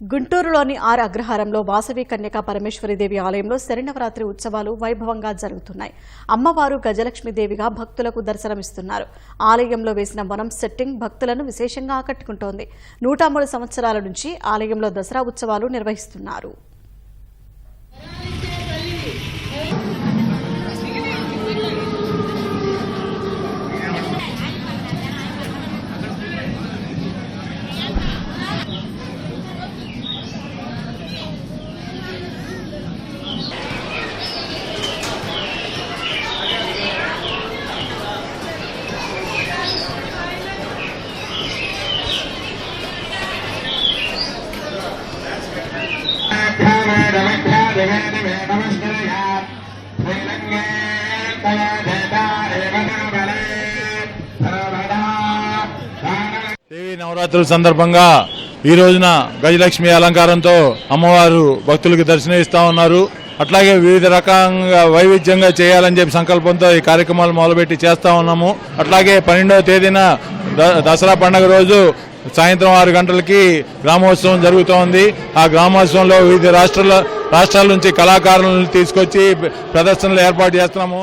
గుంటూరులోని ఆర్ అగ్రహారంలో వాసవి కన్యకా పరమేశ్వరిదేవి ఆలయంలో శరణవరాత్రి ఉత్సవాలు వైభవంగా జరుగుతున్నాయి. అమ్మవారు గజలక్ష్మీదేవిగా భక్తులకు దర్శనమిస్తున్నారు. ఆలయంలో వేసిన వనం సెట్టింగ్ భక్తులను విశేషంగా ఆకట్టుకుంటోంది. నూట మూడు సంవత్సరాల నుంచి ఆలయంలో దసరా ఉత్సవాలు నిర్వహిస్తున్నారు. దేవి నవరాత్రుల సందర్భంగా ఈ రోజున గజలక్ష్మి అలంకారంతో అమ్మవారు భక్తులకు దర్శనం ఇస్తా ఉన్నారు. అట్లాగే వివిధ రకంగా వైవిధ్యంగా చేయాలని చెప్పి సంకల్పంతో ఈ కార్యక్రమాలు మొదలుపెట్టి చేస్తా ఉన్నాము. అట్లాగే పన్నెండవ తేదీన ద- దసరా పండుగ రోజు సాయంత్రం ఆరు గంటలకి గ్రామోత్సవం జరుగుతోంది. ఆ గ్రామోత్సవంలో వివిధ రాష్ట్రాల రాష్ట్రాల నుంచి కళాకారులను తీసుకొచ్చి ప్రదర్శనలు ఏర్పాటు చేస్తున్నాము.